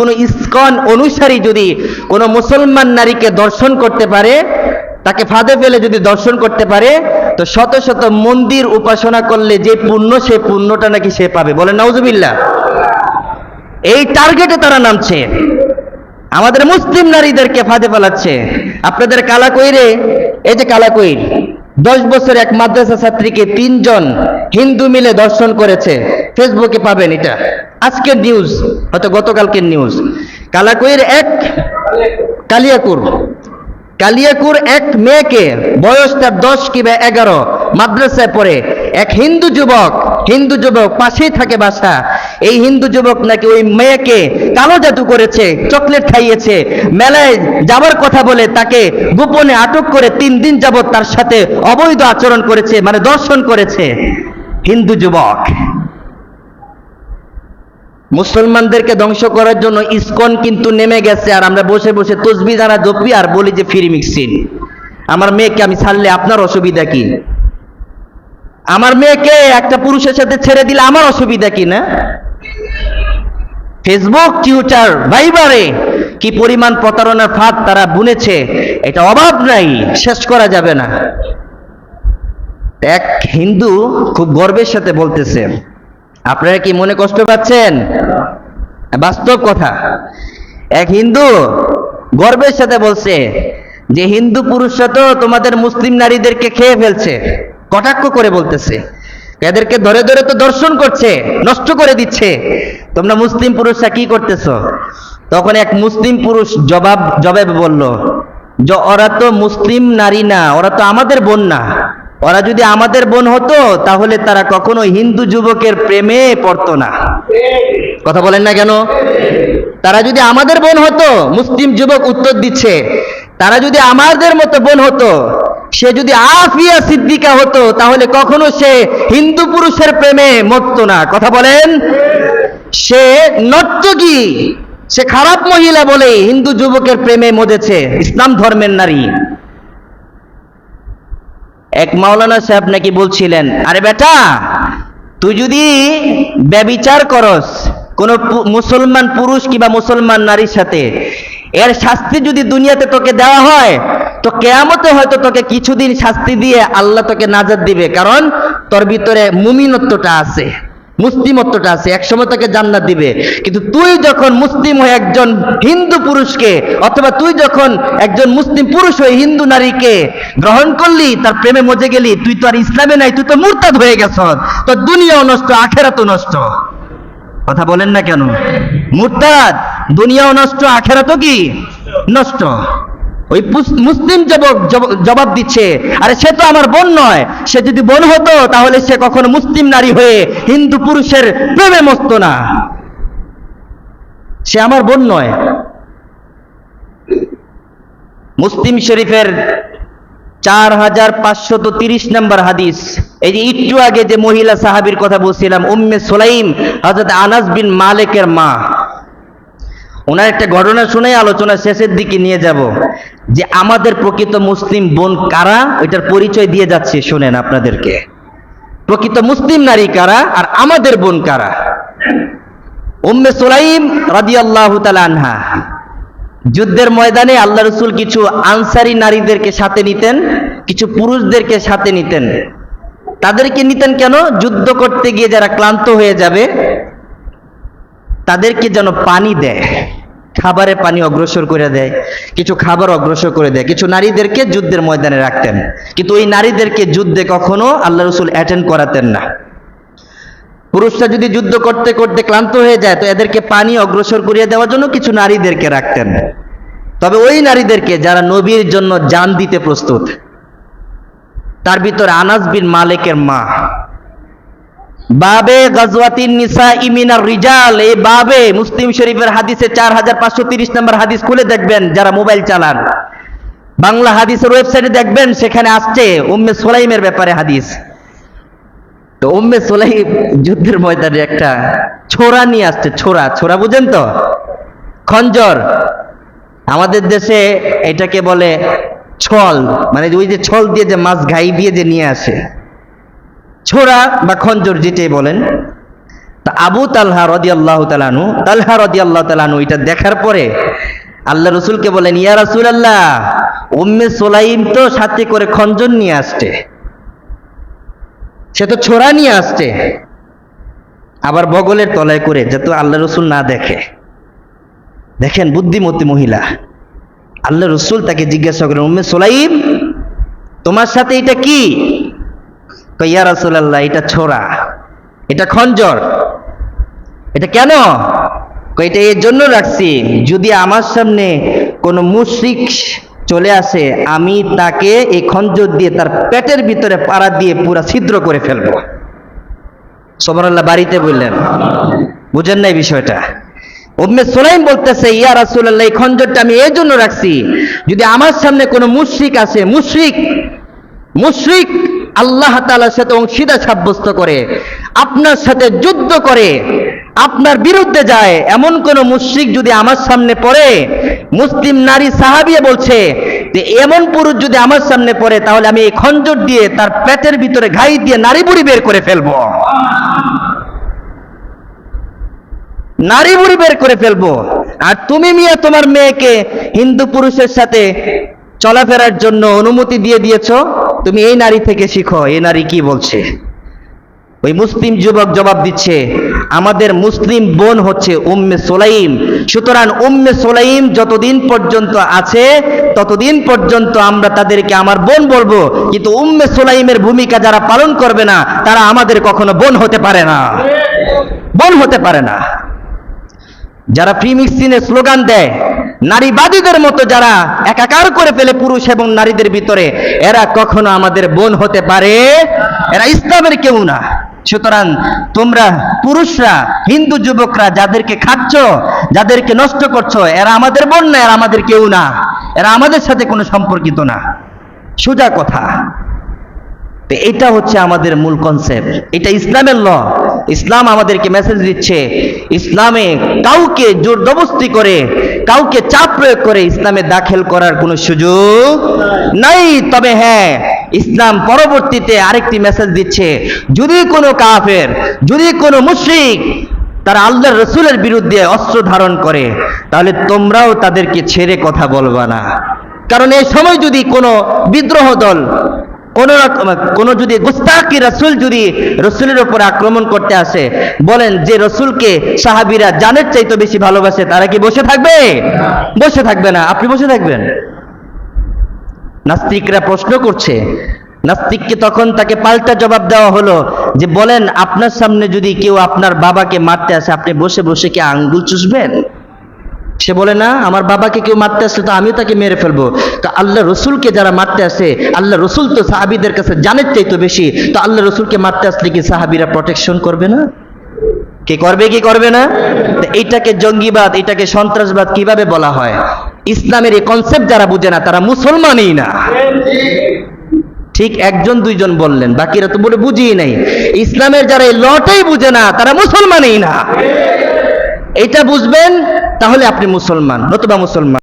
কোন ইস্কন অনুসারী যদি কোন মুসলমান নারীকে দর্শন করতে পারে, তাকে ফাঁদে ফেলে যদি দর্শন করতে পারে, তো শত শত মন্দির উপাসনা করলে যে পুণ্য, সে পুণ্যটা নাকি সে পাবে। বলে নাউজুবিল্লাহ। এই টার্গেটে তারা নামছে। আমাদের মুসলিম নারীদেরকে ফাঁদে ফেলাচ্ছে। আপনাদের কালাকইরে এই যে কালাকইর দশ বছর এক মাদ্রাসা ছাত্রীকে তিনজন হিন্দু মিলে দর্শন করেছে। ফেসবুকে পাবেন এটা। আজকের নিউজ হয়তো গতকালকের নিউজ কালাকইর এক কালিয়াকুর। কালিয়াকুর এক মেয়েকে বয়স তার দশ কিংবা এগারো। মাদ্রাসায় পড়ে। এক হিন্দু যুবক হিন্দু যুবক পাশেই থাকে বাসা। এই হিন্দু যুবক নাকি ওই মেয়েকে কালো জাদু করেছে, চকলেট খাইয়েছে, মেলায় যাবার কথা বলে তাকে গোপনে আটক করে তিন দিন যাবৎ তার সাথে অবৈধ আচরণ করেছে মানে দর্শন করেছে। হিন্দু যুবক, মুসলমানদেরকে ধ্বংস করার জন্য ইসকন কিন্তু নেমে গেছে, আর আমরা বসে বসে তসবি দ্বারা জপি আর বলি যে ফ্রি মিক্সিন। আমার মেয়েকে আমি ছাড়লে আপনার অসুবিধা কি? আমার মেয়েকে একটা পুরুষের সাথে ছেড়ে দিলে আমার অসুবিধা কি না? ফেসবুক টুইটার ভাইবারে কি পরিমাণ প্রতারণার ফাঁদ তারা বুনেছে, এটা অভাব নাই, শেষ করা যাবে না। এক হিন্দু খুব গর্বের সাথে বলতেছে, আপনারা কি মনে কষ্ট পাচ্ছেন? বাস্তব কথা। এক হিন্দু গর্বের সাথে বলছে, যে হিন্দু পুরুষরা তো তোমাদের মুসলিম নারীদেরকে খেয়ে ফেলছে, কটাক্ষ করে বলতেছে। এদেরকে ধরে ধরে তো দর্শন করছে, নষ্ট করে দিচ্ছে। তোমরা মুসলিম পুরুষরা কি করতেছো? তখন এক মুসলিম পুরুষ জবাব জবাব বলল, যে, ওরা তো মুসলিম নারী না, ওরা তো আমাদের বোন না। ওরা যদি আমাদের বোন হতো, তাহলে তারা কখনো হিন্দু যুবকের প্রেমে পড়তো না। কথা বলেন না কেন? তারা যদি আমাদের বোন হতো, মুসলিম যুবক উত্তর দিচ্ছে, তারা যদি আমাদের মতো বোন হতো সে যদি আফিয়া সিদ্দিকা হতো, তাহলে কখনো সে হিন্দু পুরুষের প্রেমে মরতো না। কথা বলেন? সে নর্তকী, সে খারাপ মহিলা বলে হিন্দু যুবকের প্রেমে মজেছে ইসলাম ধর্মের নারী। এক মাওলানা সাহেব নাকি বলছিলেন, আরে বেটা, তুই যদি ব্যবিচার করস কোন মুসলমান পুরুষ কিংবা মুসলমান নারীর সাথে এর শাস্তি যদি দুনিয়াতে তোকে দেওয়া হয়, তো কেয়ামতে হয়তো তোকে কিছুদিন শাস্তি দিয়ে আল্লাহ তোকে নাজাদ দিবে। কারণ তোর ভিতরে মুমিনত্বটা আছে, মুসলিমত্বটা আছে, একসময় তোকে জান্নাত দিবে। কিন্তু তুই যখন মুসলিম হয়ে একজন হিন্দু পুরুষকে, অথবা তুই যখন একজন মুসলিম পুরুষ হয়ে হিন্দু নারীকে গ্রহণ করলি, তার প্রেমে মজে গেলি, তুই তো আর ইসলামে নাই, তুই তো মুরতাদ হয়ে গেছ। তোর দুনিয়াও নষ্ট, আখেরাতও নষ্ট। কথা বলেন না কেন? মুরতাদ। দুনিয়াও নষ্ট, আখেরাতও কি? নষ্ট। ওই মুসলিম যুবক জবাব দিচ্ছে, আরে সে তো আমার বোন নয়। সে যদি বোন হতো, তাহলে সে কখনো মুসলিম নারী হয়ে হিন্দু পুরুষের প্রেমে মস্ত না। সে আমার বোন নয়। মুসলিম শরীফের চার হাজার পাঁচশত তিরিশ নম্বর হাদিস। এই যে একটু আগে যে মহিলা সাহাবীর কথা বলছিলাম, উম্মে সোলাইম হজরত আনাস বিন মালিকের মা। ওনার একটা ঘটনা শুনে আলোচনা শেষের দিকে নিয়ে যাব। যে আমাদের প্রকৃত মুসলিম বোন কারা? ওইটার পরিচয় দিয়ে যাচ্ছে, শুনেন আপনাদেরকে। প্রকৃত মুসলিম নারী কারা আর আমাদের বোন কারা? উম্মে সোলাইম রাদিয়াল্লাহু তাআলা আনহা। যুদ্ধের ময়দানে আল্লাহ রসুল কিছু আনসারি নারীদেরকে সাথে নিতেন, কিছু পুরুষদেরকে সাথে নিতেন। তাদেরকে নিতেন কেন? যুদ্ধ করতে গিয়ে যারা ক্লান্ত হয়ে যাবে, তাদেরকে যেন পানি দেয়। খাবারে পানি অগ্রসর করে দেয়, কিছু খাবার অগ্রসর করে দেয়, কিছু নারীদেরকে যুদ্ধের ময়দানে রাখতেন। কিন্তু ওই নারীদেরকে যুদ্ধে কখনো আল্লাহ রসুল অ্যাটেন্ড করাতেন না। পুরুষরা যদি যুদ্ধ করতে করতে ক্লান্ত হয়ে যায়, তো এদেরকে পানি অগ্রসর করিয়ে দেওয়ার জন্য কিছু নারীদেরকে রাখতেন। তবে ওই নারীদেরকে যারা নবীর জন্য জান দিতে প্রস্তুত, তার ভিতরে আনাস বিন মালিকের মা বাবে গজওয়াতিন নিসা ইমিনার রিজাল। এই বাবে মুসলিম শরীফের হাদিসে চার হাজার পাঁচশো তিরিশ নম্বর হাদিস খুলে দেখবেন, যারা মোবাইল চালান। বাংলা হাদিসের ওয়েবসাইটে দেখবেন, সেখানে আসছে উম্মে সোলাইমের ব্যাপারে হাদিস। তো উম্মে সোলাইম যুদ্ধের ময়দানে একটা ছোরা নিয়ে আসছে ছোরা ছোরা বুঝেন তো? খঞ্জর। আমাদের দেশে এটাকে বলে ছল। মানে ওই যে ছল দিয়ে যে মাছ ঘাই দিয়ে যে নিয়ে আসে। ছোড়া বা খঞ্জর যেটাই বলেন, তা আবু তালহা রদি আল্লাহ তালানু তালহা রদি আল্লাহ তালানু এটা দেখার পরে আল্লাহ রসুলকে বলেন, ইয়া রাসুল আল্লাহ উম্মে সোলাইম তো সাথে করে খঞ্জন নিয়ে আসছে। সে তো ছোড়া নিয়ে আসছে। আবার বগলের তলায় করে যাতে আল্লাহ রসুল না দেখে। দেখেন বুদ্ধিমতী মহিলা। আল্লাহ রসুল তাকে জিজ্ঞাসা করেন উম্মে সোলাইম, তোমার সাথে এটা কি? কই, ইয়া রাসূলুল্লাহ এটা ছোড়া এটা খঞ্জর এটা কেন? এটা এর জন্য রাখছি যদি আমার সামনে কোনো মুশরিক চলে আসে আমি তাকে এই খঞ্জর দিয়ে তার পেটের ভিতরে পাড়া দিয়ে পুরা ছিদ্র করে ফেলব। সোমরাল্লাহ বাড়িতে বললেন বুঝেন নাই বিষয়টা। উম্মে সোলাইম বলতেছে ইয়া রাসূলুল্লাহ এই খঞ্জরটা আমি এই জন্য রাখছি যদি আমার সামনে কোনো মুশরিক আসে মুশরিক মুশরিক আল্লাহ তাআলার সাথে অংশীদার সাব্যস্ত করে, আপনার সাথে যুদ্ধ করে, আপনার বিরুদ্ধে যায়। এমন কোন মুশরিক যদি আমার সামনে পড়ে, মুসলিম নারী সাহাবিয়ে বলছে যে, এমন পুরুষ যদি আমার সামনে পড়ে, তাহলে আমি এই খঞ্জর দিয়ে তার পেটের ভিতরে ঘাই দিয়ে নারী বুড়ি বের করে ফেলব। নারী বুড়ি বের করে ফেলব। আর তুমি মিয়া, তোমার মেয়েকে হিন্দু পুরুষের সাথে চলাফেরার জন্য অনুমতি দিয়ে দিয়েছ? তুমি এই নারী থেকে শিখো, এই নারী কি বলছে? ওই মুসলিম যুবক জবাব দিচ্ছে, আমাদের মুসলিম বোন হচ্ছে উম্মে সোলাইম। সুতরাং উম্মে সোলাইম যতদিন পর্যন্ত আছে, ততদিন পর্যন্ত আমরা তাদেরকে আমার বোন বলব। কিন্তু উম্মে সোলাইমের ভূমিকা যারা পালন করবে না, তারা আমাদের কখনো বোন হতে পারে না। বোন হতে পারে না। যারা ফ্রি মিক্সিনের স্লোগান দেয়, নারীবাদীদের মতো যারা একাকার করে ফেলে পুরুষ এবং নারীদের ভিতরে, এরা কখনো আমাদের বোন হতে পারে? এরা ইসলামের কেউ না। সুতরাং তোমরা পুরুষরা, হিন্দু যুবকরা যাদেরকে খাচ্ছ, যাদেরকে নষ্ট করছ, এরা আমাদের বোন না, এরা আমাদের কেউ না। এরা আমাদের সাথে কোনো সম্পর্কিত না। সোজা কথা। তো এটা হচ্ছে আমাদের মূল কনসেপ্ট এটা ইসলামের ল ইসলাম আমাদেরকে মেসেজ দিচ্ছে ইসলামে কাউকে জোরদবস্তি করে, কাউকে চাপ প্রয়োগ করে ইসলামে দাখিল করার কোনো সুযোগ নাই। তবে হ্যাঁ ইসলাম পরবর্তীতে আরেকটি মেসেজ দিচ্ছে, যদি কোনো কাফের, যদি কোনো মুশরিক তারা আল্লাহর রসুলের বিরুদ্ধে অস্ত্র ধারণ করে, তাহলে তোমরাও তাদেরকে ছেড়ে কথা বলবা না। কারণ এই সময় যদি কোনো বিদ্রোহ দল কোন কোন যদি গুস্তাকি রসুল যদি রসুলের উপর আক্রমণ করতে আসে, বলেন যে রসুলকে সাহাবিরা জানের চাইতে বেশি ভালোবাসে, তারা কি বসে থাকবে? বসে থাকবে না। আপনি বসে থাকবেন। নাস্তিকরা প্রশ্ন করছে। নাস্তিককে তখন তাকে পাল্টা জবাব দেওয়া হলো যে, বলেন, আপনার সামনে যদি কেউ আপনার বাবাকে মারতে আসে, আপনি বসে বসে কি আঙ্গুল চুষবেন? সে বলে, না, আমার বাবাকে কেউ মারতে আসলে তো আমিও তাকে মেরে ফেলব। তো আল্লাহ রসুলকে যারা মারতে আসে, আল্লাহ রসুল তো সাহাবিদের কাছে জানের চাইতো বেশি, তো আল্লাহ রসুলকে মারতে আসলে কি সাহাবিরা প্রোটেকশন করবে না? কে করবে, কি করবে না? তো এইটাকে জঙ্গিবাদ এটাকে সন্ত্রাসবাদ কীভাবে বলা হয়? ইসলামের এই কনসেপ্ট যারা বুঝে না, তারা মুসলমানই না। ঠিক একজন, দুইজন বললেন, বাকিরা তো বলে বুঝিয়ে নাই। ইসলামের যারা এই লটাই বুঝে না, তারা মুসলমানই না। এটা বুঝবেন তাহলে আপনি মুসলমান নতুবা মুসলমান।